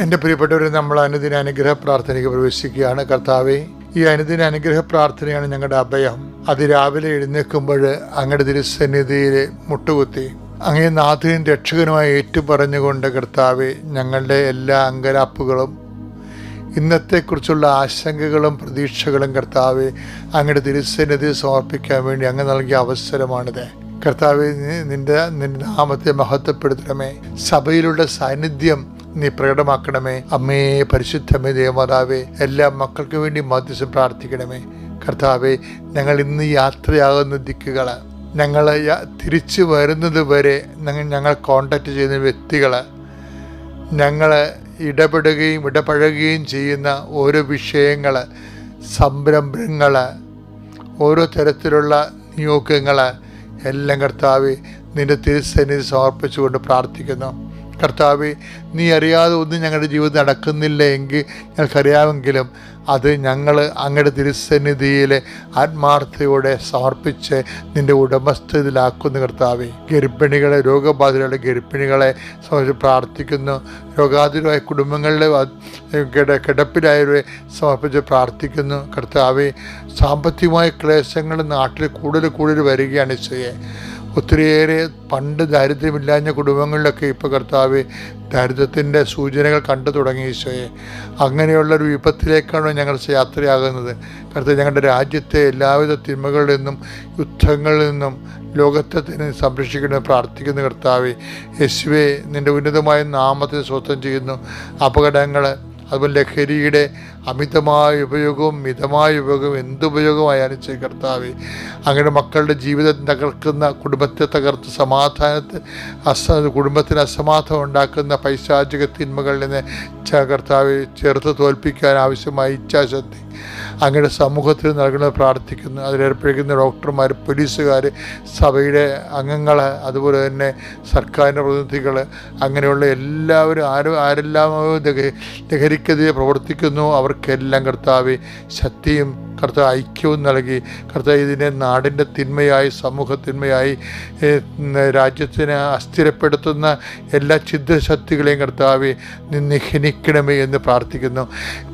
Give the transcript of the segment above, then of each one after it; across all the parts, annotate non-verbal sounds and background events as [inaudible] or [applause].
എന്റെ പ്രിയപ്പെട്ടവരെ നമ്മൾ അനുദിന അനുഗ്രഹ പ്രാർത്ഥനയ്ക്ക് പ്രവേശിക്കുകയാണ്. കർത്താവെ ഈ അനുദിന അനുഗ്രഹ പ്രാർത്ഥനയാണ് ഞങ്ങളുടെ അഭയം. അതിരാവിലെ എഴുന്നേൽക്കുമ്പോൾ അങ്ങയുടെ തിരുസന്നിധിയിൽ മുട്ടുകുത്തി അങ്ങേ നാഥനും രക്ഷകനുമായി ഏറ്റുപറഞ്ഞുകൊണ്ട് കർത്താവെ ഞങ്ങളുടെ എല്ലാ അങ്കരാപ്പുകളും ഇന്നത്തെക്കുറിച്ചുള്ള ആശങ്കകളും പ്രതീക്ഷകളും കർത്താവെ അങ്ങയുടെ തിരുസന്നിധി സമർപ്പിക്കാൻ വേണ്ടി അങ്ങ് നൽകിയ അവസരമാണിത്. കർത്താവെ നിന്റെ നിന്റെ നാമത്തെ മഹത്വപ്പെടുത്തണമേ. സഭയിലുള്ള സാന്നിധ്യം നീ പ്രകടമാക്കണമേ. അമ്മേ പരിശുദ്ധമേ ദേവമാതാവേ എല്ലാ മക്കൾക്കു വേണ്ടി മധ്യസ്ഥം പ്രാർത്ഥിക്കണമേ. കർത്താവെ ഞങ്ങൾ ഇന്ന് യാത്രയാകുന്ന ദിക്കുകൾ ഞങ്ങൾ തിരിച്ചു വരുന്നത് വരെ ഞങ്ങൾ ഞങ്ങൾ കോണ്ടാക്ട് ചെയ്യുന്ന വ്യക്തികൾ ഞങ്ങൾ ഇടപെടുകയും ഇടപഴകുകയും ചെയ്യുന്ന ഓരോ വിഷയങ്ങൾ സംരംഭങ്ങൾ ഓരോ തരത്തിലുള്ള നിയോഗങ്ങൾ എല്ലാം കർത്താവ് നിന്റെ തിരുസന്നിധി സമർപ്പിച്ചുകൊണ്ട് പ്രാർത്ഥിക്കുന്നു. കർത്താവ് നീ അറിയാതെ ഒന്നും ഞങ്ങളുടെ ജീവിതം നടക്കുന്നില്ല എങ്കിൽ ഞങ്ങൾക്കറിയാമെങ്കിലും അത് ഞങ്ങൾ അങ്ങയുടെ തിരുസന്നിധിയിൽ ആത്മാർത്ഥയോടെ സമർപ്പിച്ച് നിന്റെ ഉടമസ്ഥതയിലാക്കുന്നു കർത്താവെ. ഗർഭിണികളെ രോഗബാധിതരുടെ ഗർഭിണികളെ സമർപ്പിച്ച് പ്രാർത്ഥിക്കുന്നു. രോഗാതുരമായ കുടുംബങ്ങളിലെ കിടപ്പിലായവരെ സമർപ്പിച്ച് പ്രാർത്ഥിക്കുന്നു. കർത്താവെ സാമ്പത്തികമായ ക്ലേശങ്ങൾ നാട്ടിൽ കൂടുതൽ കൂടുതൽ വരികയാണ് ഈശോയെ. ഒത്തിരിയേറെ പണ്ട് ദാരിദ്ര്യമില്ലാഞ്ഞ കുടുംബങ്ങളിലൊക്കെ ഇപ്പോൾ കർത്താവ് ദാരിദ്ര്യത്തിന്റെ സൂചനകൾ കണ്ടു തുടങ്ങി ഈശോയെ. അങ്ങനെയുള്ള ഒരു വിപത്തിലേക്കാണ് ഞങ്ങൾ യാത്രയാകുന്നത്. കർത്താവ് ഞങ്ങളുടെ രാജ്യത്തെ എല്ലാവിധ തിന്മകളിൽ നിന്നും യുദ്ധങ്ങളിൽ നിന്നും ലോകത്തെ തന്നെ സംരക്ഷിക്കണമെന്ന് പ്രാർത്ഥിക്കുന്ന കർത്താവ്. യേശുവെ നിന്റെ ഉന്നതമായ നാമത്തെ സ്വസ്ഥം ചെയ്യുന്നു. അപകടങ്ങൾ അതുപോലെ ലഹരിയുടെ അമിതമായ ഉപയോഗവും മിതമായ ഉപയോഗവും എന്തുപയോഗമായാലും ചെയ്യും കർത്താവ്. അങ്ങനെ മക്കളുടെ ജീവിതം തകർക്കുന്ന കുടുംബത്തെ തകർത്ത് സമാധാനത്തെ അസ കുടുംബത്തിന് അസമാധാനം ഉണ്ടാക്കുന്ന പൈശാചിക തിന്മകളിൽ നിന്ന് കർത്താവ് ചേർത്ത് തോൽപ്പിക്കാൻ ആവശ്യമായ ഇച്ഛാശക്തി. അങ്ങയുടെ സമൂഹത്തിൽ നൽകണമെന്ന് പ്രാർത്ഥിക്കുന്നു. അതിലേർപ്പെടിക്കുന്ന ഡോക്ടർമാർ പോലീസുകാർ സഭയുടെ അംഗങ്ങൾ അതുപോലെ തന്നെ സർക്കാരിന്റെ പ്രതിനിധികൾ അങ്ങനെയുള്ള എല്ലാവരും ആരും ആരെല്ലാമോ ലഹ- ലഹരിക്കെതിരെ പ്രവർത്തിക്കുന്നു അവർക്കെല്ലാം കർത്താവ് ശക്തിയും കർത്താവ് ഐക്യവും നൽകി. കർത്താവ് ഇതിനെ നാടിന്റെ തിന്മയായി സമൂഹത്തിന്മയായി രാജ്യത്തിനെ അസ്ഥിരപ്പെടുത്തുന്ന എല്ലാ ചിദ്ധശക്തികളെയും കർത്താവ് നിന്ന് ഖനിക്കണമേ എന്ന് പ്രാർത്ഥിക്കുന്നു.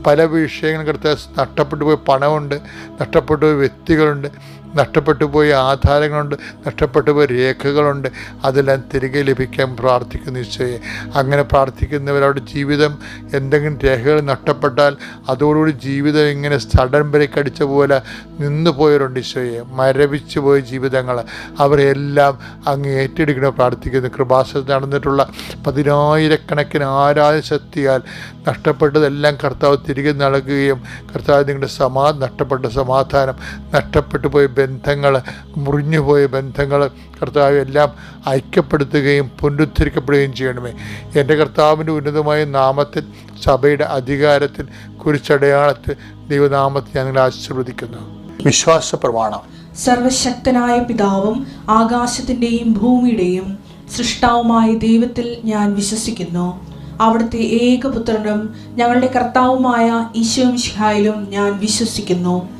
പല വിഷയങ്ങളും കർത്താവ് നഷ്ടപ്പെട്ടു പോയി പണമുണ്ട് നഷ്ടപ്പെട്ടു പോയി വ്യക്തികളുണ്ട്. നഷ്ടപ്പെട്ടു പോയ ആധാരങ്ങളുണ്ട് നഷ്ടപ്പെട്ടു പോയ രേഖകളുണ്ട്. അതെല്ലാം തിരികെ ലഭിക്കാൻ പ്രാർത്ഥിക്കുന്നു ഈശോയെ. അങ്ങനെ പ്രാർത്ഥിക്കുന്നവരവരുടെ ജീവിതം എന്തെങ്കിലും രേഖകൾ നഷ്ടപ്പെട്ടാൽ അതോടുകൂടി ജീവിതം ഇങ്ങനെ സടംബരക്കടിച്ച പോലെ നിന്നു പോയവരുണ്ട് ഈശോയെ. മരവിച്ചു പോയ ജീവിതങ്ങൾ അവരെല്ലാം അങ്ങ് ഏറ്റെടുക്കണം പ്രാർത്ഥിക്കുന്നു. കൃപാസനത്തിൽ നടന്നിട്ടുള്ള പതിനായിരക്കണക്കിന് ആരാധന ശക്തിയാൽ നഷ്ടപ്പെട്ടതെല്ലാം കർത്താവ് തിരികെ നൽകുകയും കർത്താവ് നിങ്ങളുടെ സമാ നഷ്ടപ്പെട്ട സമാധാനം നഷ്ടപ്പെട്ടു പോയ ബന്ധങ്ങൾ മുറിഞ്ഞുപോയ ബന്ധങ്ങൾ കർത്താവ് എല്ലാം ഐക്യപ്പെടുത്തുകയും പുനരുദ്ധരിക്കപ്പെടുകയും ചെയ്യണമേ. എന്റെ കർത്താവിന്റെ ഉന്നതമായ നാമത്തിൽ സഭയുടെ അധികാരത്തിൽ കുരിച്ചടയാളത്തിൽ ദൈവനാമത്തിൽ ഞങ്ങൾ ആശീർവദിക്കുന്നു. വിശ്വാസ പ്രമാണം. സർവശക്തനായ പിതാവും ആകാശത്തിന്റെയും ഭൂമിയുടെയും സൃഷ്ടാവുമായ ദൈവത്തിൽ ഞാൻ വിശ്വസിക്കുന്നു. അവിടുത്തെ ഏകപുത്രനും ഞങ്ങളുടെ കർത്താവുമായ ഈശോ മിഷിഹായിലും ഞാൻ വിശ്വസിക്കുന്നു.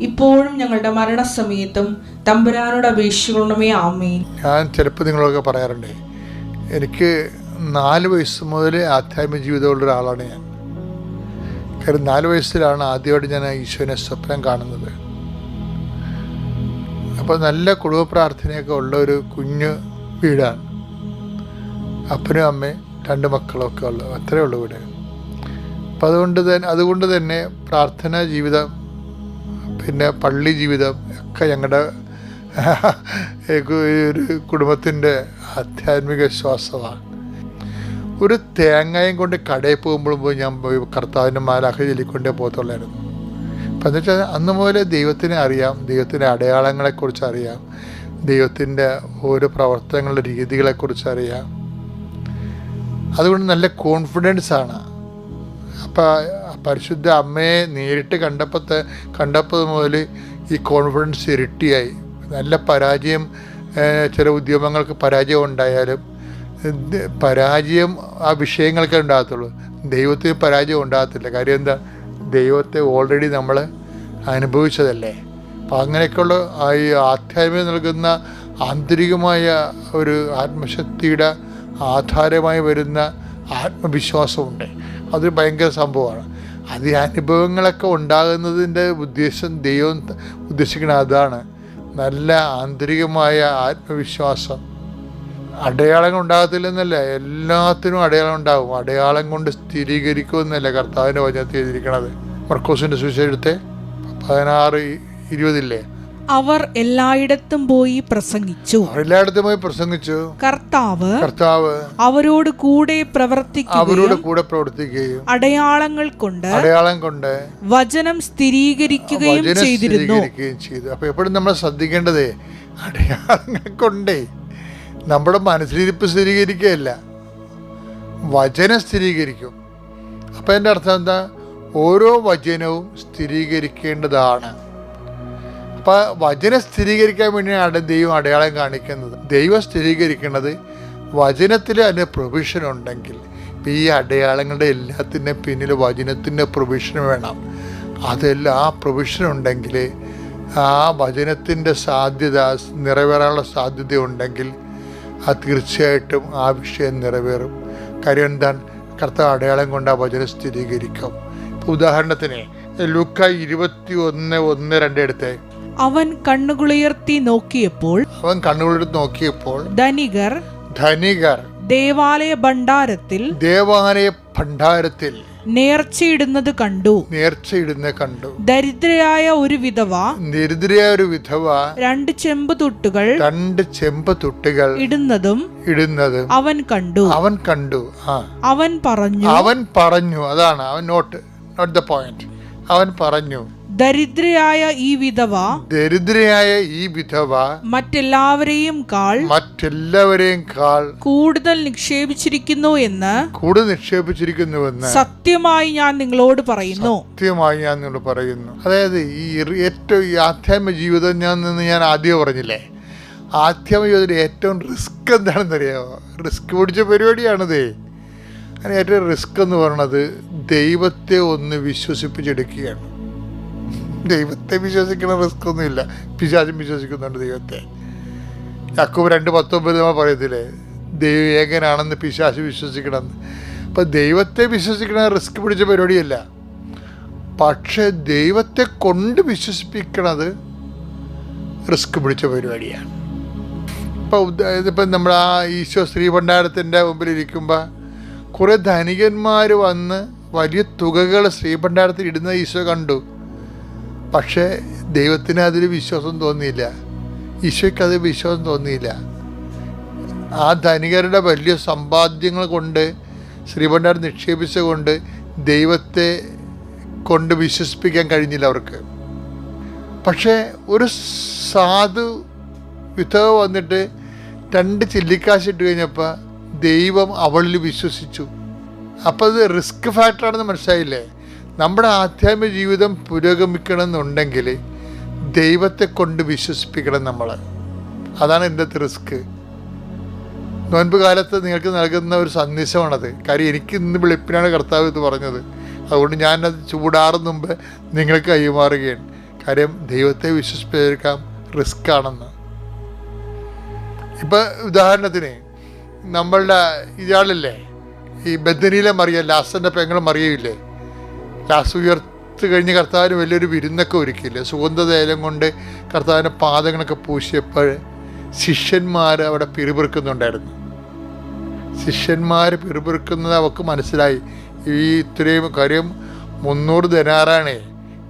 ഇപ്പോഴും ഞങ്ങളുടെ മരണസമയത്തും തമ്പുരാനോട് അപേക്ഷിക്കണമേ ആമേ ഞാൻ ചിലപ്പോൾ നിങ്ങളൊക്കെ പറയാറുണ്ട് എനിക്ക് നാല് വയസ്സ് മുതൽ ആധ്യാത്മിക ജീവിതമുള്ള ഒരാളാണ് ഞാൻ. കാര്യം നാല് വയസ്സിലാണ് ആദ്യമായിട്ട് ഞാൻ ഈശോനെ സ്വപ്നം കാണുന്നത്. അപ്പോൾ നല്ല കുടുംബ പ്രാർത്ഥനയൊക്കെ ഉള്ള ഒരു കുഞ്ഞ് വീടാണ്. അപ്പനും അമ്മയും രണ്ട് മക്കളൊക്കെ ഉള്ളു അത്രേ ഉള്ളൂ വീട്. അപ്പം അതുകൊണ്ട് തന്നെ അതുകൊണ്ട് തന്നെ പ്രാർത്ഥനാ ജീവിതം പിന്നെ പള്ളി ജീവിതം ഒക്കെ ഞങ്ങളുടെ [laughs] ഒരു കുടുംബത്തിന്റെ ആധ്യാത്മിക ശ്വാസമാണ്. ഒരു തേങ്ങയും കൊണ്ട് കടയിൽ പോകുമ്പോഴും പോയി ഞാൻ കർത്താവിന്റെ മാലാഖ ചൊല്ലിക്കൊണ്ടേ പോകത്തുള്ളായിരുന്നു. അപ്പം എന്ന് വെച്ചാൽ അന്ന് മുതലേ ദൈവത്തിനെ അറിയാം ദൈവത്തിന്റെ അടയാളങ്ങളെക്കുറിച്ച് അറിയാം ദൈവത്തിന്റെ ഓരോ പ്രവർത്തനങ്ങളുടെ രീതികളെക്കുറിച്ച് അറിയാം. അതുകൊണ്ട് നല്ല കോൺഫിഡൻസ് ആണ്. അപ്പം പരിശുദ്ധ അമ്മയെ നേരിട്ട് കണ്ടപ്പോൾ കണ്ടപ്പോൾ മുതൽ ഈ കോൺഫിഡൻസ് ഇരട്ടിയായി. നല്ല പരാജയം ചില ഉദ്യമങ്ങൾക്ക് പരാജയം ഉണ്ടായാലും പരാജയം ആ വിഷയങ്ങൾക്കേ ഉണ്ടാകത്തുള്ളൂ. ദൈവത്തിന് പരാജയം ഉണ്ടാകത്തില്ല. കാര്യം എന്താ? ദൈവത്തെ ഓൾറെഡി നമ്മൾ അനുഭവിച്ചതല്ലേ? അപ്പം അങ്ങനെയൊക്കെയുള്ള ഈ ആധ്യാത്മികം നൽകുന്ന ആന്തരികമായ ഒരു ആത്മശക്തിയുടെ ആധാരമായി വരുന്ന ആത്മവിശ്വാസമുണ്ട്. അതൊരു ഭയങ്കര സംഭവമാണ്. അത് അനുഭവങ്ങളൊക്കെ ഉണ്ടാകുന്നതിന്റെ ഉദ്ദേശം ദൈവം ഉദ്ദേശിക്കുന്ന അതാണ്. നല്ല ആന്തരികമായ ആത്മവിശ്വാസം. അടയാളങ്ങൾ ഉണ്ടാകത്തില്ലെന്നല്ല എല്ലാത്തിനും അടയാളം ഉണ്ടാകും. അടയാളം കൊണ്ട് സ്ഥിരീകരിക്കുമെന്നല്ല കർത്താവിന്റെ വചനത്തിൽ എഴുതിയിരിക്കണത്. മർക്കോസിന്റെ സുവിശേഷത്തെ പതിനാറ് ഇരുപതില്ലേ? അവർ എല്ലായിടത്തും പോയി പ്രസംഗിച്ചു. എല്ലായിടത്തും പോയി പ്രസംഗിച്ചു. കർത്താവ് കർത്താവ് അവരോട് കൂടെ അവരോട് കൂടെ പ്രവർത്തിക്കുകയും അടയാളങ്ങൾ കൊണ്ട് അടയാളം കൊണ്ട് വചനം സ്ഥിരീകരിക്കുകയും ചെയ്തിരുന്നു. ചെയ്തു. അപ്പൊ എപ്പോഴും നമ്മൾ ശ്രദ്ധിക്കേണ്ടതേ അടയാളങ്ങൾ കൊണ്ടേ നമ്മുടെ മനസ്സിലിരിപ്പ് സ്ഥിരീകരിക്കുകയല്ല. വചനം സ്ഥിരീകരിക്കും. അപ്പം എന്റെ അർത്ഥം എന്താ? ഓരോ വചനവും സ്ഥിരീകരിക്കേണ്ടതാണ്. അപ്പം വചനം സ്ഥിരീകരിക്കാൻ വേണ്ടിയാണ് ദൈവം അടയാളം കാണിക്കുന്നത്. ദൈവം സ്ഥിരീകരിക്കുന്നത് വചനത്തിൽ അതിന് പ്രൊവിഷൻ ഉണ്ടെങ്കിൽ. ഈ അടയാളങ്ങളുടെ എല്ലാത്തിന്റെ പിന്നിൽ വചനത്തിന്റെ പ്രൊവിഷൻ വേണം. അതെല്ലാം ആ പ്രൊവിഷൻ ഉണ്ടെങ്കിൽ ആ വചനത്തിന്റെ സാധ്യത നിറവേറാനുള്ള സാധ്യത ഉണ്ടെങ്കിൽ അത് തീർച്ചയായിട്ടും ആ വിഷയം നിറവേറും. കാര്യം എന്താണ്? കർത്താവ് അടയാളം കൊണ്ട് ആ വചനം സ്ഥിരീകരിക്കും. ഉദാഹരണത്തിന് ലുക്ക ഇരുപത്തി ഒന്ന് ഒന്ന് രണ്ട് എടുത്തേ. അവൻ കണ്ണുകളുയർത്തി നോക്കിയപ്പോൾ അവൻ കണ്ണുകളെടുത്ത് നോക്കിയപ്പോൾ ധനികർ ധനികർ ദേവാലയ ഭണ്ഡാരത്തിൽ ദേവാലയ ഭണ്ഡാരത്തിൽ നേർച്ചയിടുന്നത് കണ്ടു. നേർച്ചയിടുന്ന കണ്ടു. ദരിദ്രയായ ഒരു വിധവ ദരിദ്രയായ ഒരു വിധവ രണ്ട് ചെമ്പ് തുട്ടുകൾ രണ്ട് ചെമ്പ് തുട്ടുകൾ ഇടുന്നതും ഇടുന്നതും അവൻ കണ്ടു. അവൻ കണ്ടു. ആ. അവൻ പറഞ്ഞു അവൻ പറഞ്ഞു. അതാണ് അവൻ നോട്ട്. നോട്ട് ദ പോയിന്റ് അവൻ പറഞ്ഞു. ദരിദ്രയായ ഈ വിധവ ദരിദ്രയായ ഈ വിധവ മറ്റെല്ലാവരെയും കാൾ മറ്റെല്ലാവരെയും കാൾ കൂടുതൽ നിക്ഷേപിച്ചിരിക്കുന്നു എന്ന് കൂടുതൽ നിക്ഷേപിച്ചിരിക്കുന്നുവെന്ന് സത്യമായി ഞാൻ നിങ്ങളോട് പറയുന്നു. സത്യമായി ഞാൻ നിങ്ങളോട് പറയുന്നു. അതായത് ഈ ഏറ്റവും ഈ ആധ്യാത്മ ജീവിതം ഞാൻ നിന്ന് ഞാൻ ആദ്യം പറഞ്ഞില്ലേ? ആധ്യാത്മ ജീവിതത്തിൽ ഏറ്റവും റിസ്ക് എന്താണെന്നറിയാമോ റിസ്ക് പിടിച്ച പരിപാടിയാണതേ. അങ്ങനെ ഏറ്റവും റിസ്ക് എന്ന് പറയുന്നത് ദൈവത്തെ ഒന്ന് വിശ്വസിപ്പിച്ചെടുക്കുകയാണ്. ദൈവത്തെ വിശ്വസിക്കണ റിസ്ക് ഒന്നുമില്ല പിശാചും വിശ്വസിക്കുന്നുണ്ട് ദൈവത്തെ. യാക്കൂബ് രണ്ട് പത്തൊമ്പത് നമ്മൾ പറയത്തില്ലേ? ദൈവ ഏകനാണെന്ന് പിശാശ് വിശ്വസിക്കണമെന്ന്. അപ്പം ദൈവത്തെ വിശ്വസിക്കണ റിസ്ക് പിടിച്ച പരിപാടിയല്ല. പക്ഷെ ദൈവത്തെ കൊണ്ട് വിശ്വസിപ്പിക്കണത് റിസ്ക് പിടിച്ച പരിപാടിയാണ്. ഇപ്പോൾ ഇതിപ്പം നമ്മൾ ആ ഈശോ ശ്രീഭണ്ഡാരത്തിന്റെ മുമ്പിൽ ഇരിക്കുമ്പോൾ കുറേ ധനികന്മാർ വന്ന് വലിയ തുകകൾ ശ്രീ ഭണ്ഡാരത്തിൽ ഇടുന്ന ഈശോ കണ്ടു. പക്ഷേ ദൈവത്തിന് അതിൽ വിശ്വാസം തോന്നിയില്ല. ഈശോയ്ക്ക് അത് വിശ്വാസം തോന്നിയില്ല. ആ ധനികരുടെ വലിയ സമ്പാദ്യങ്ങൾ കൊണ്ട് ശ്രീഭണ്ഡാർ നിക്ഷേപിച്ചുകൊണ്ട് ദൈവത്തെ കൊണ്ട് വിശ്വസിപ്പിക്കാൻ കഴിഞ്ഞില്ല അവർക്ക്. പക്ഷേ ഒരു സാധു വിധവ വന്നിട്ട് രണ്ട് ചില്ലിക്കാശ് ഇട്ട് കഴിഞ്ഞപ്പോൾ ദൈവം അവളിൽ വിശ്വസിച്ചു. അപ്പോൾ അത് റിസ്ക് ഫാക്ടറാണെന്ന് മനസ്സിലായില്ലേ? നമ്മുടെ ആധ്യാത്മിക ജീവിതം പുരോഗമിക്കണമെന്നുണ്ടെങ്കിൽ ദൈവത്തെ കൊണ്ട് വിശ്വസിപ്പിക്കണം നമ്മൾ. അതാണ് എന്റെ റിസ്ക്. നോൻപ് കാലത്ത് നിങ്ങൾക്ക് നൽകുന്ന ഒരു സന്ദേശമാണത്. കാര്യം എനിക്ക് ഇന്ന് വിളിപ്പിനാണ് കർത്താവ് എന്ന് പറഞ്ഞത്. അതുകൊണ്ട് ഞാനത് ചൂടാറും മുമ്പ് നിങ്ങൾക്ക് കൈമാറുകയാണ്. കാര്യം ദൈവത്തെ വിശ്വസിപ്പിച്ചേക്കാം റിസ്ക് ആണെന്ന് ഇപ്പം ഉദാഹരണത്തിന് നമ്മളുടെ ഇയാളില്ലേ? ഈ ബദനിയിലെ മറിയ ലാസന്റെ പെങ്ങളും മറിയയില്ലേ? ലാസ് ഉയർത്ത് കഴിഞ്ഞ് കർത്താവിന് വലിയൊരു വിരുന്നൊക്കെ ഒരുക്കിയില്ലേ? സുഗന്ധതൈലം കൊണ്ട് കർത്താവിന്റെ പാദങ്ങളൊക്കെ പൂശിയപ്പോൾ ശിഷ്യന്മാർ അവിടെ പിറുപിറുക്കുന്നുണ്ടായിരുന്നു. ശിഷ്യന്മാർ പിറുപിറുക്കുന്നത് അവർക്ക് മനസ്സിലായി. ഈ ഇത്രയും കാര്യം മുന്നൂറ് ധനാറാണേ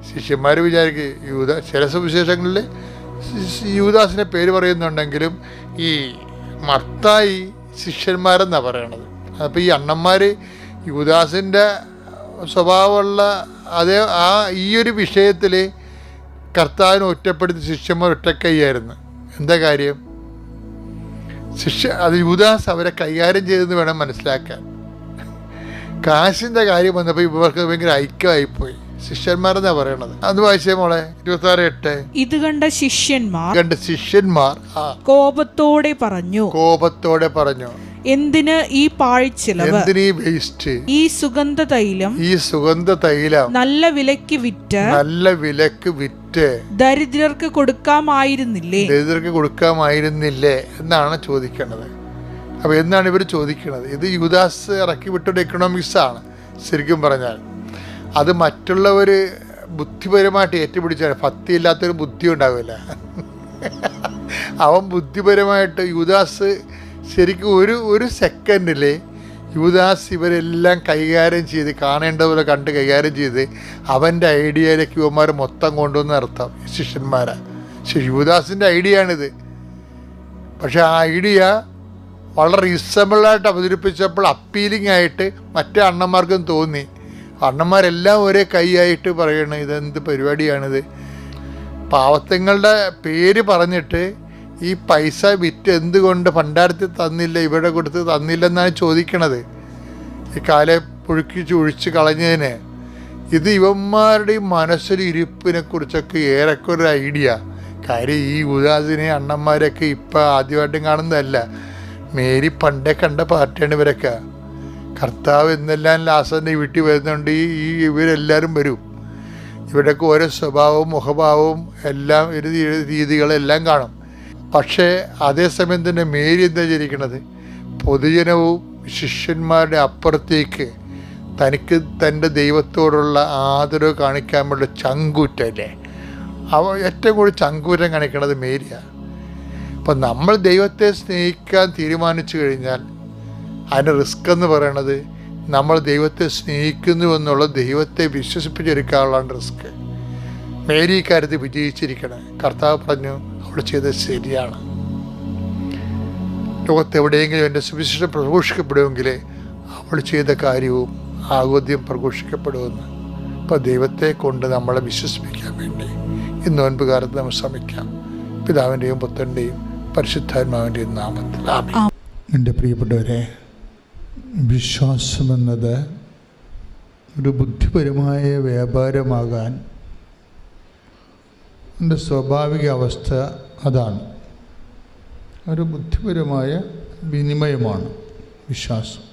ശിഷ്യന്മാർ വിചാരിക്കും യൂത ചില സുവിശേഷങ്ങളിൽ യൂദാസിനെ പേര് പറയുന്നുണ്ടെങ്കിലും ഈ മത്തായി ശിഷ്യന്മാരെന്നാണ് പറയണത്. അപ്പോൾ ഈ അണ്ണന്മാർ യൂദാസിന്റെ സ്വഭാവമുള്ള അതേ ആ ഈ ഒരു വിഷയത്തിൽ കർത്താവിനെ ഒറ്റപ്പെടുത്തി ശിഷ്യന്മാർ ഒറ്റക്കൈയായിരുന്നു. എന്താ കാര്യം? ശിഷ്യ അത് യുദാസ് അവരെ കൈകാര്യം ചെയ്തെന്ന് വേണം മനസ്സിലാക്കാൻ. കാശിന്റെ കാര്യം വന്നപ്പോൾ ഇവർക്ക് ഭയങ്കര ഐക്യമായിപ്പോയി. ശിഷ്യന്മാരെന്നാ പറയണത്? അത് വായിച്ചേ മോളെ ഇരുപത്തി എട്ട്. ഇത് കണ്ട ശിഷ്യന്മാർ കണ്ട ശിഷ്യന്മാർ കോപത്തോടെ പറഞ്ഞു കോപത്തോടെ പറഞ്ഞു എന്തിന് ഈ പാഴ്ചിലവ് എന്തിനീ വേസ്റ്റ്? ഈ സുഗന്ധ തൈലം ഈ സുഗന്ധ തൈലം നല്ല വിലക്ക് വിറ്റ് നല്ല വിലക്ക് വിറ്റ് ദരിദ്രർക്ക് കൊടുക്കാമായിരുന്നില്ലേ? ദരിദ്രർക്ക് കൊടുക്കാമായിരുന്നില്ലേ എന്നാണ് ചോദിക്കേണ്ടത് അപ്പൊ എന്നാണ് ഇവർ ചോദിക്കുന്നത് ഇത് യുദാസ് ഇറക്കി വിട്ടൊരു എക്കണോമിക്സ് ആണ് ശരിക്കും പറഞ്ഞാൽ. അത് മറ്റുള്ളവർ ബുദ്ധിപരമായിട്ട് ഏറ്റുപിടിച്ചാൽ ഭക്തിയില്ലാത്തൊരു ബുദ്ധി ഉണ്ടാവില്ല അവൻ ബുദ്ധിപരമായിട്ട് യുദാസ് ശരിക്കും ഒരു ഒരു സെക്കൻഡിൽ യുവദാസ് ഇവരെല്ലാം കൈകാര്യം ചെയ്ത് കാണേണ്ട പോലെ കണ്ട് കൈകാര്യം ചെയ്ത് അവന്റെ ഐഡിയയിലേക്ക് യുവന്മാർ മൊത്തം കൊണ്ടുവന്ന് അർത്ഥം ശിഷ്യന്മാരെ. പക്ഷെ യുവദാസിന്റെ ഐഡിയ ആണിത് പക്ഷെ ആ ഐഡിയ വളരെ റീസണബിളായിട്ട് അവതരിപ്പിച്ചപ്പോൾ അപ്പീലിംഗ് ആയിട്ട് മറ്റേ അണ്ണന്മാർക്കും തോന്നി. അണ്ണന്മാരെല്ലാം ഒരേ കൈയായിട്ട് പറയണം ഇതെന്ത് പരിപാടിയാണിത്? പാവത്തങ്ങളുടെ പേര് പറഞ്ഞിട്ട് ഈ പൈസ വിറ്റ് എന്തുകൊണ്ട് പണ്ടാരത്തിൽ തന്നില്ല ഇവിടെ കൊടുത്ത് തന്നില്ലെന്നാണ് ചോദിക്കണത്. ഈ കാലെ പുഴുക്കി ചുഴിച്ച് കളഞ്ഞതിന്. ഇത് ഇവന്മാരുടെ മനസ്സിൽ ഇരിപ്പിനെ കുറിച്ചൊക്കെ ഏറെക്കൊരു ഐഡിയ. കാര്യം ഈ ഉദാസിനെ അണ്ണന്മാരൊക്കെ ഇപ്പം ആദ്യമായിട്ടും കാണുന്നതല്ല. മേരി പണ്ടേ കണ്ട പാർട്ടിയാണ് ഇവരൊക്കെ. കർത്താവ് എന്നെല്ലാം ലാസന്റെ വീട്ടിൽ വരുന്നുണ്ട്. ഈ ഇവരെല്ലാവരും വരും. ഇവരുടെയൊക്കെ ഓരോ സ്വഭാവവും മുഖഭാവവും എല്ലാം ഒരു രീതികളെല്ലാം കാണും. പക്ഷേ അതേസമയം തന്നെ മേരി എന്താ ചിരിക്കണത് പൊതുജനവും ശിഷ്യന്മാരുടെ അപ്പുറത്തേക്ക് തനിക്ക് തന്റെ ദൈവത്തോടുള്ള ആദരവ് കാണിക്കാൻ വേണ്ട ചങ്കൂറ്റല്ലേ? അവ ഏറ്റവും കൂടുതൽ ചങ്കൂറ്റം കാണിക്കണത് മേരിയാണ് അപ്പം നമ്മൾ ദൈവത്തെ സ്നേഹിക്കാൻ തീരുമാനിച്ചു കഴിഞ്ഞാൽ അതിന്റെ റിസ്ക് എന്ന് പറയണത് നമ്മൾ ദൈവത്തെ സ്നേഹിക്കുന്നു എന്നുള്ള ദൈവത്തെ വിശ്വസിപ്പിച്ചെടുക്കാനുള്ളതാണ് റിസ്ക്. മേരി ഇക്കാര്യത്തിൽ വിജയിച്ചിരിക്കണം. കർത്താവ് പറഞ്ഞു അവൾ ചെയ്തത് ശരിയാണ്. ലോകത്ത് എവിടെയെങ്കിലും എന്റെ സുവിശേഷം പ്രഘോഷിക്കപ്പെടുമെങ്കിൽ അവൾ ചെയ്ത കാര്യവും ആഗോദ്യം പ്രഘോഷിക്കപ്പെടുമെന്ന്. അപ്പോൾ ദൈവത്തെ കൊണ്ട് നമ്മളെ വിശ്വസിപ്പിക്കാൻ വേണ്ടി ഇന്ന് നോൻപ് കാലത്ത് നമ്മൾ ശ്രമിക്കാം. പിതാവിന്റെയും പുത്രന്റെയും പരിശുദ്ധാത്മാവിന്റെയും നാമത്തിൽ. ആമേൻ. എന്റെ പ്രിയപ്പെട്ടവരെ വിശ്വാസമെന്നത് ഒരു ബുദ്ധിപരമായ വ്യാപാരമാകാൻ എന്റെ സ്വാഭാവിക അവസ്ഥ അതാണ്. ഒരു ബുദ്ധിപരമായ വിനിമയമാണ് വിശ്വാസം.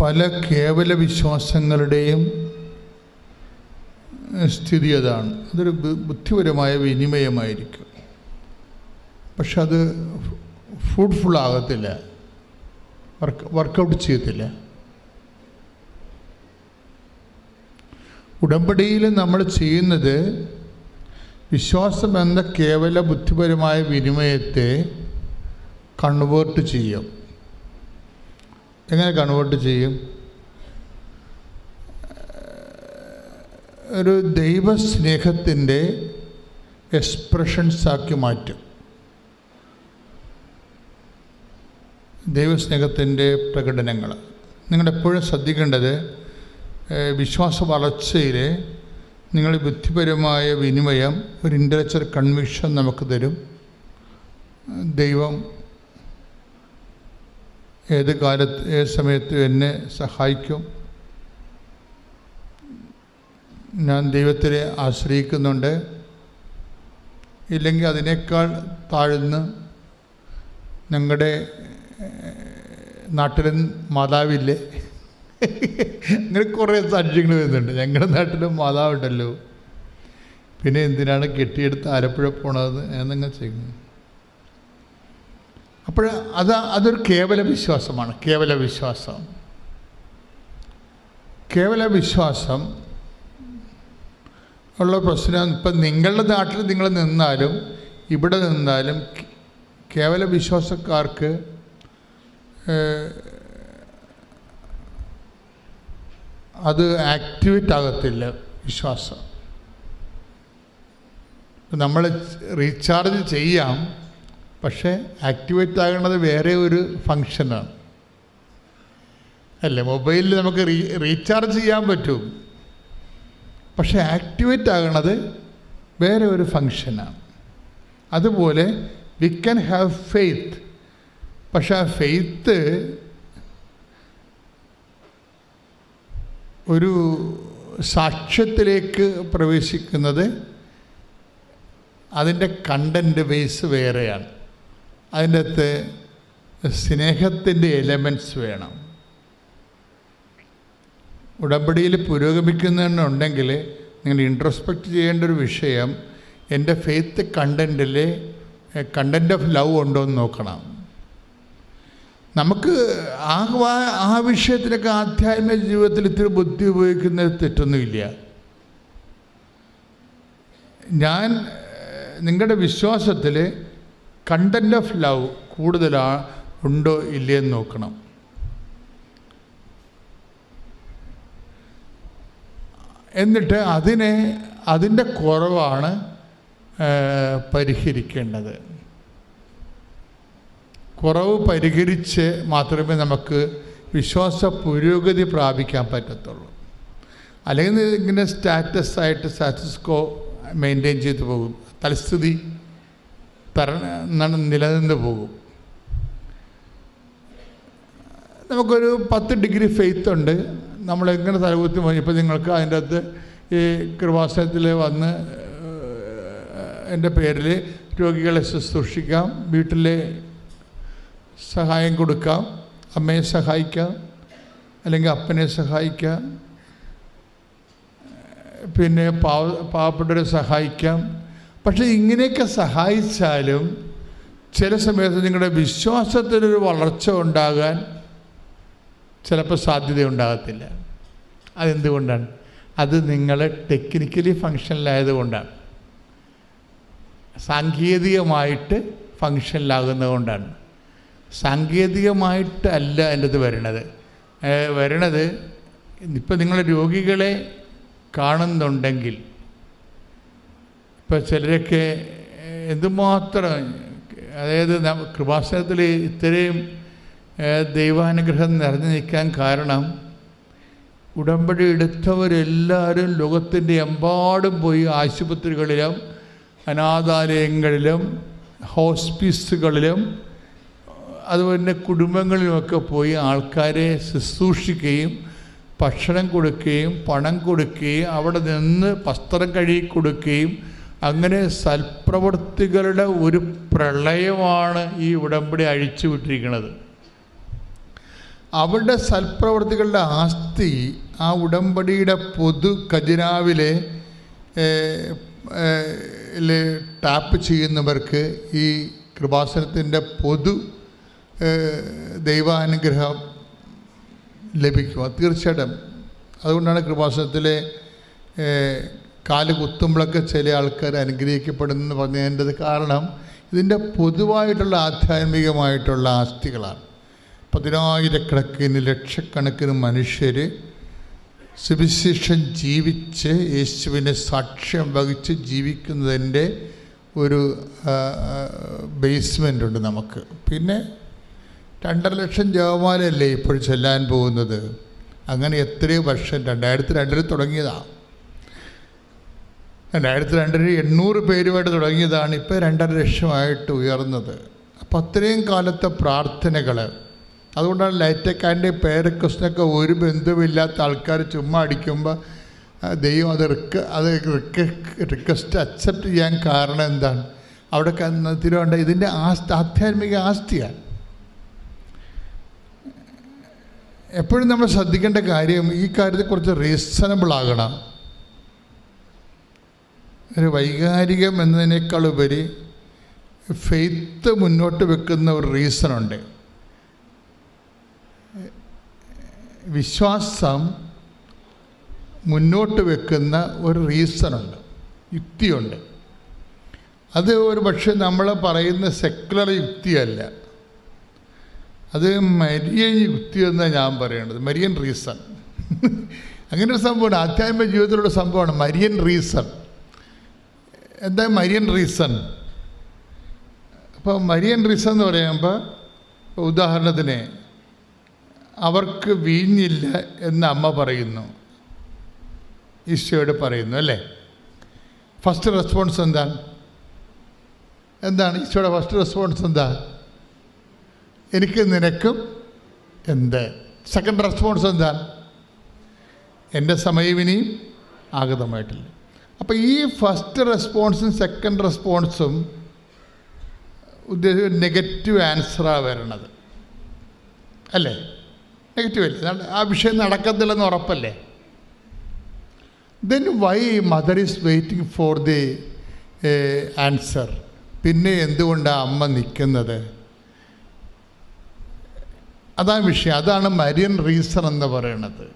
പല കേവല വിശ്വാസങ്ങളുടെയും സ്ഥിതി അതാണ്. അതൊരു ബുദ്ധിപരമായ വിനിമയമായിരിക്കും. പക്ഷെ അത് ഫ്രൂട്ട്ഫുൾ ആകത്തില്ല. വർക്ക് വർക്കൗട്ട് ചെയ്യത്തില്ല. ഉടമ്പടിയിൽ നമ്മൾ ചെയ്യുന്നത് വിശ്വാസം എന്ന കേവല ബുദ്ധിപരമായ വിനിമയത്തെ കൺവേർട്ട് ചെയ്യും. എങ്ങനെ കൺവേർട്ട് ചെയ്യും? ഒരു ദൈവസ്നേഹത്തിന്റെ എക്സ്പ്രഷൻസാക്കി മാറ്റും. ദൈവസ്നേഹത്തിന്റെ പ്രകടനങ്ങൾ. നിങ്ങളെപ്പോഴും ശ്രദ്ധിക്കേണ്ടത് വിശ്വാസ വളർച്ചയിൽ നിങ്ങൾ ബുദ്ധിപരമായ വിനിമയം ഒരു ഇന്റലക്ച്വൽ കൺവിക്ഷൻ നമുക്ക് തരും. ദൈവം ഏത് കാലത്ത് ഏത് സമയത്തും എന്നെ സഹായിക്കും. ഞാൻ ദൈവത്തിനെ ആശ്രയിക്കുന്നുണ്ട്. ഇല്ലെങ്കിൽ അതിനേക്കാൾ താഴ്ന്ന് ഞങ്ങളുടെ നാട്ടിലും മാതാവില്ലേ? അങ്ങനെ കുറേ സാക്ഷ്യങ്ങൾ വരുന്നുണ്ട്. ഞങ്ങളുടെ നാട്ടിലും മാതാവുണ്ടല്ലോ. പിന്നെ എന്തിനാണ് കെട്ടിയെടുത്ത് ആലപ്പുഴ പോണത്? എന്നങ്ങ് ചെയ്യുന്നു അപ്പോൾ അത് അതൊരു കേവല വിശ്വാസമാണ്. കേവല വിശ്വാസം. കേവല വിശ്വാസം ഉള്ള പ്രശ്നം ഇപ്പം നിങ്ങളുടെ നാട്ടിൽ നിങ്ങൾ നിന്നാലും ഇവിടെ നിന്നാലും കേവല വിശ്വാസക്കാർക്ക് അത് ആക്ടിവേറ്റ് ആകത്തില്ല വിശ്വാസം. നമ്മൾ റീചാർജ് ചെയ്യാം പക്ഷേ ആക്ടിവേറ്റ് ആകേണ്ടത് വേറെ ഒരു ഫങ്ഷനാണ് അല്ലേ മൊബൈലിൽ നമുക്ക് റീ റീചാർജ് ചെയ്യാൻ പറ്റും. പക്ഷേ ആക്ടിവേറ്റ് ആകണത് വേറെ ഒരു ഫങ്ഷനാണ് അതുപോലെ വി ക്യാൻ ഹാവ് ഫെയ്ത്ത് പക്ഷെ ആ ഫെയ്ത്ത് ഒരു സാക്ഷ്യത്തിലേക്ക് പ്രവേശിക്കുന്നത് അതിന്റെ കണ്ടന്റ് ബേസ് വേറെയാണ്. അതിന്റെ അകത്ത് സ്നേഹത്തിന്റെ എലമെന്റ്സ് വേണം. ഉടമ്പടിയിൽ പുരോഗമിക്കുന്നുണ്ടെങ്കിൽ നിങ്ങൾ ഇൻട്രോസ്പെക്റ്റ് ചെയ്യേണ്ട ഒരു വിഷയം എന്റെ ഫെയ്ത്ത് കണ്ടന്റിൽ കണ്ടന്റ് ഓഫ് ലവ് ഉണ്ടോ എന്ന് നോക്കണം. നമുക്ക് ആ ആ വിഷയത്തിലൊക്കെ ആധ്യാത്മിക ജീവിതത്തിൽ ഇത്തിരി ബുദ്ധി ഉപയോഗിക്കുന്നത് തെറ്റൊന്നുമില്ല. ഞാൻ നിങ്ങളുടെ വിശ്വാസത്തിൽ കണ്ടന്റ് ഓഫ് ലവ് കൂടുതലാ ഉണ്ടോ ഇല്ലയെന്ന് നോക്കണം. എന്നിട്ട് അതിനെ അതിന്റെ കുറവാണ് പരിഹരിക്കേണ്ടത്. കുറവ് പരിഹരിച്ച് മാത്രമേ നമുക്ക് വിശ്വാസ പുരോഗതി പ്രാപിക്കാൻ പറ്റത്തുള്ളൂ. അല്ലെങ്കിൽ ഇങ്ങനെ സ്റ്റാറ്റസ് ആയിട്ട് സ്റ്റാറ്റസ് മെയിന്റെയിൻ ചെയ്തു പോകും. തലസ്ഥിതി തര നിലനിന്ന് പോകും. നമുക്കൊരു പത്ത് ഡിഗ്രി ഫെയ്ത്ത് ഉണ്ട്. നമ്മൾ എങ്ങനെ തലകുത്തി പോയി ഇപ്പം നിങ്ങൾക്ക് അതിന്റെ അകത്ത് ഈ കൃപാസനത്തിൽ വന്ന് എന്റെ പേരിൽ രോഗികളെ ശുശ്രൂഷിക്കാം. വീട്ടിലെ സഹായം കൊടുക്കാം. അമ്മയെ സഹായിക്കാം. അല്ലെങ്കിൽ അപ്പനെ സഹായിക്കാം. പിന്നെ പാവ പാവപ്പെട്ടവരെ സഹായിക്കാം. പക്ഷേ ഇങ്ങനെയൊക്കെ സഹായിച്ചാലും ചില സമയത്ത് നിങ്ങളുടെ വിശ്വാസത്തിനൊരു വളർച്ച ഉണ്ടാകാൻ ചിലപ്പോൾ സാധ്യത ഉണ്ടാകത്തില്ല അതെന്തുകൊണ്ടാണ്? അത് നിങ്ങൾ ടെക്നിക്കലി ഫങ്ഷനിലായതുകൊണ്ടാണ് സാങ്കേതികമായിട്ട് ഫങ്ഷനിലാകുന്നതുകൊണ്ടാണ് സാങ്കേതികമായിട്ടല്ല എന്റെ അത് വരണത് വരണത് ഇപ്പം നിങ്ങൾ രോഗികളെ കാണുന്നുണ്ടെങ്കിൽ ഇപ്പം ചിലരൊക്കെ എന്തുമാത്രം അതായത് കൃപാസനത്തിൽ ഇത്രയും ദൈവാനുഗ്രഹം നിറഞ്ഞു നിൽക്കാൻ കാരണം ഉടമ്പടി എടുത്തവരെല്ലാവരും ലോകത്തിന്റെ എമ്പാടും പോയി ആശുപത്രികളിലും അനാഥാലയങ്ങളിലും ഹോസ്പിസുകളിലും അതുപോലെ കുടുംബങ്ങളിലുമൊക്കെ പോയി ആൾക്കാരെ ശുശ്രൂഷിക്കുകയും ഭക്ഷണം കൊടുക്കുകയും പണം കൊടുക്കുകയും അവിടെ നിന്ന് വസ്ത്രം കഴുകി കൊടുക്കുകയും അങ്ങനെ സൽപ്രവർത്തികളുടെ ഒരു പ്രളയമാണ് ഈ ഉടമ്പടി അഴിച്ചു വിട്ടിരിക്കുന്നത്. അവരുടെ സൽപ്രവർത്തികളുടെ ആസ്തി ആ ഉടമ്പടിയുടെ പൊതു ഖജനാവിലെ ടാപ്പ് ചെയ്യുന്നവർക്ക് ഈ കൃപാസനത്തിന്റെ പൊതു ദൈവാനുഗ്രഹം ലഭിക്കുക തീർച്ചയായിട്ടും. അതുകൊണ്ടാണ് കൃപാസനത്തിലെ കാൽ കുത്തുമ്പോഴൊക്കെ ചില ആൾക്കാർ അനുഗ്രഹിക്കപ്പെടുന്നു പറഞ്ഞതിന്റെ കാരണം ഇതിന്റെ പൊതുവായിട്ടുള്ള ആധ്യാത്മികമായിട്ടുള്ള ആസ്തികളാണ്. പതിനായിരക്കണക്കിന് ലക്ഷക്കണക്കിന് മനുഷ്യർ സുവിശേഷം ജീവിച്ച് യേശുവിനെ സാക്ഷ്യം വഹിച്ച് ജീവിക്കുന്നതിന്റെ ഒരു ബേസ്മെന്റ് ഉണ്ട് നമുക്ക്. പിന്നെ രണ്ടര ലക്ഷം ജപമാലയല്ലേ ഇപ്പോൾ ചെല്ലാൻ പോകുന്നത്? അങ്ങനെ എത്രയോ വർഷം രണ്ടായിരത്തി രണ്ടിൽ തുടങ്ങിയതാണ് രണ്ടായിരത്തി രണ്ടിൽ എണ്ണൂറ് പേരുമായിട്ട് തുടങ്ങിയതാണ് ഇപ്പോൾ രണ്ടര ലക്ഷമായിട്ട് ഉയർന്നത്. അപ്പോൾ അത്രയും കാലത്തെ പ്രാർത്ഥനകൾ അതുകൊണ്ടാണ് ലൈറ്റക്കാന്റെ പേരക്വസ്റ്റിനൊക്കെ ഒരു ബന്ധവുമില്ലാത്ത ആൾക്കാർ ചുമ്മാ അടിക്കുമ്പോൾ ദൈവം അത് റിക്ക അത് റിക്വസ്റ്റ് അക്സെപ്റ്റ് ചെയ്യാൻ കാരണം എന്താണ്? അവിടെ തിരുവണ്ട ഇതിന്റെ ആസ്തി ആധ്യാത്മിക ആസ്തിയാണ്. എപ്പോഴും നമ്മൾ ശ്രദ്ധിക്കേണ്ട കാര്യം ഈ കാര്യത്തിൽ കുറച്ച് റീസണബിൾ ആകണം. ഒരു വൈകാരികം എന്നതിനേക്കാൾ ഉപരി ഫെയ്ത്ത് മുന്നോട്ട് വെക്കുന്ന ഒരു റീസണുണ്ട് വിശ്വാസം മുന്നോട്ട് വെക്കുന്ന ഒരു റീസണുണ്ട് യുക്തിയുണ്ട്. അത് ഒരു പക്ഷേ നമ്മൾ പറയുന്ന സെക്കുലർ യുക്തിയല്ല. അത് മരിയൻ യുക്തി എന്നാണ് ഞാൻ പറയേണ്ടത്. Marian reason. അങ്ങനെ ഒരു സംഭവമാണ് ആധ്യാത്മിക ജീവിതത്തിലുള്ള സംഭവമാണ് മരിയൻ റീസൺ. എന്താ മരിയൻ റീസൺ? അപ്പോൾ മരിയൻ റീസൺ എന്ന് പറയുമ്പോൾ ഉദാഹരണത്തിന് അവർക്ക് വീഞ്ഞില്ല എന്ന് അമ്മ പറയുന്നു. ഈശോയോട് പറയുന്നു അല്ലേ? ഫസ്റ്റ് റെസ്പോൺസ് എന്താണ് എന്താണ്? ഈശോയുടെ ഫസ്റ്റ് റെസ്പോൺസ് എന്താ? എനിക്ക് നിനക്കും എന്ത്? സെക്കൻഡ് റെസ്പോൺസ് എന്താ? എന്റെ സമയം ഇനിയും ആഗതമായിട്ടില്ല. അപ്പോൾ ഈ ഫസ്റ്റ് റെസ്പോൺസും സെക്കൻഡ് റെസ്പോൺസും ഉദ്ദേശിച്ച നെഗറ്റീവ് ആൻസറാണ് വരണത്. അല്ലേ? നെഗറ്റീവ് അല്ലേ? ആ വിഷയം നടക്കത്തില്ലെന്ന് ഉറപ്പല്ലേ? Then why mother is waiting for the answer പിന്നെ എന്തുകൊണ്ടാണ് അമ്മ നിൽക്കുന്നത് അതാണ് വിഷയം. അതാണ് മരിയൻ റീസൺ എന്ന് പറയുന്നത്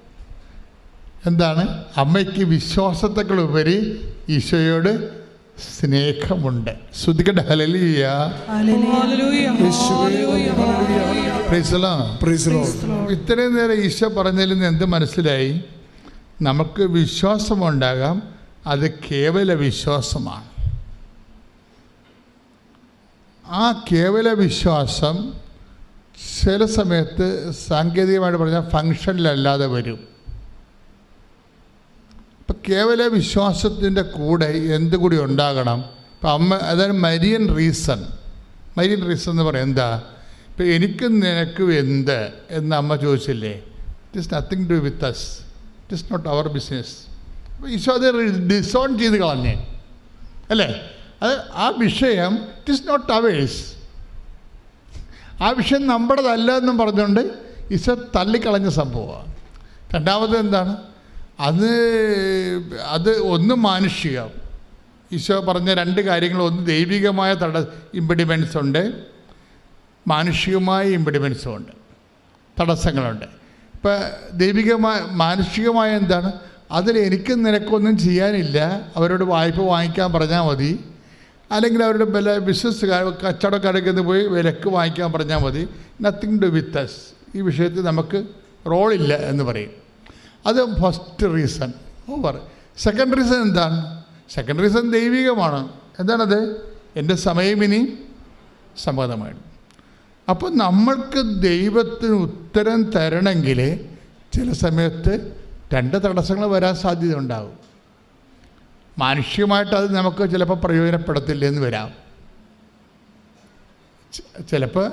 എന്താണ്? അമ്മയ്ക്ക് വിശ്വാസത്തെക്കാൾ ഉപരി ഈശോയോട് സ്നേഹമുണ്ട്. ശ്രുതിക്കട്ടെ ഹലലിയ ഇത്രയും നേരം ഈശോ പറഞ്ഞതിൽ നിന്ന് എന്ത് മനസ്സിലായി? നമുക്ക് വിശ്വാസമുണ്ടാകാം അത് കേവല വിശ്വാസമാണ്. ആ കേവല വിശ്വാസം ചില സമയത്ത് സാങ്കേതികമായിട്ട് പറഞ്ഞാൽ ഫങ്ഷനിലല്ലാതെ വരും. അപ്പം കേവല വിശ്വാസത്തിന്റെ കൂടെ എന്ത് കൂടി ഉണ്ടാകണം? ഇപ്പം അമ്മ അതായത് മരിയൻ റീസൺ. മരിയൻ റീസൺ എന്ന് പറയാം എന്താ? ഇപ്പം എനിക്കും നിനക്കും എന്ത്? എന്ന് അമ്മ ചോദിച്ചില്ലേ? It is nothing to with us it is not our business അപ്പോൾ ഈശോ അത് ഡിസോൺ ചെയ്ത് കളഞ്ഞേ. അല്ലേ? അത് ആ വിഷയം ഇറ്റ് ഇസ് നോട്ട് അവേഴ്സ് ആ വിഷയം നമ്മുടേതല്ല എന്നും പറഞ്ഞുകൊണ്ട് ഈശോ തള്ളിക്കളഞ്ഞ സംഭവമാണ്. രണ്ടാമത് എന്താണ്? അത് അത് ഒന്ന് മാനുഷികം. ഈശോ പറഞ്ഞ രണ്ട് കാര്യങ്ങൾ. ഒന്ന് ദൈവികമായ തട ഇമ്പിഡിമെൻസ് ഉണ്ട്. മാനുഷികമായ ഇമ്പിഡിമെൻസും ഉണ്ട്. തടസ്സങ്ങളുണ്ട്. ഇപ്പം ദൈവികമായ മാനുഷികമായ എന്താണ്? അതിൽ എനിക്കും നിനക്കൊന്നും ചെയ്യാനില്ല. അവരോട് വായ്പ വാങ്ങിക്കാൻ പറഞ്ഞാൽ മതി. അല്ലെങ്കിൽ അവരുടെ വില ബിസിനസ് കച്ചവടക്കാരൊക്കെ പോയി വിലക്ക് വാങ്ങിക്കാൻ പറഞ്ഞാൽ മതി. നത്തിങ് ടു വിത്ത് അസ് ഈ വിഷയത്തിൽ നമുക്ക് റോളില്ല എന്ന് പറയും. അത് first reason over second reason എന്താണ്? സെക്കൻഡ് റീസൺ ദൈവികമാണ്. എന്താണത്? എന്റെ സമയം ഇനി സമ്മതമാണ് അപ്പോൾ നമ്മൾക്ക് ദൈവത്തിന് ഉത്തരം തരണമെങ്കിൽ ചില സമയത്ത് രണ്ട് തടസ്സങ്ങൾ വരാൻ സാധ്യത ഉണ്ടാകും മാനുഷികമായിട്ട് അത് നമുക്ക് ചിലപ്പോൾ പ്രയോജനപ്പെടത്തില്ല എന്ന് വരാം ചിലപ്പോൾ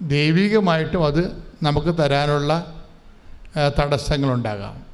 ദൈവികമായിട്ടും അത് നമുക്ക് തരാനുള്ള തടസ്സങ്ങളുണ്ടാകാം.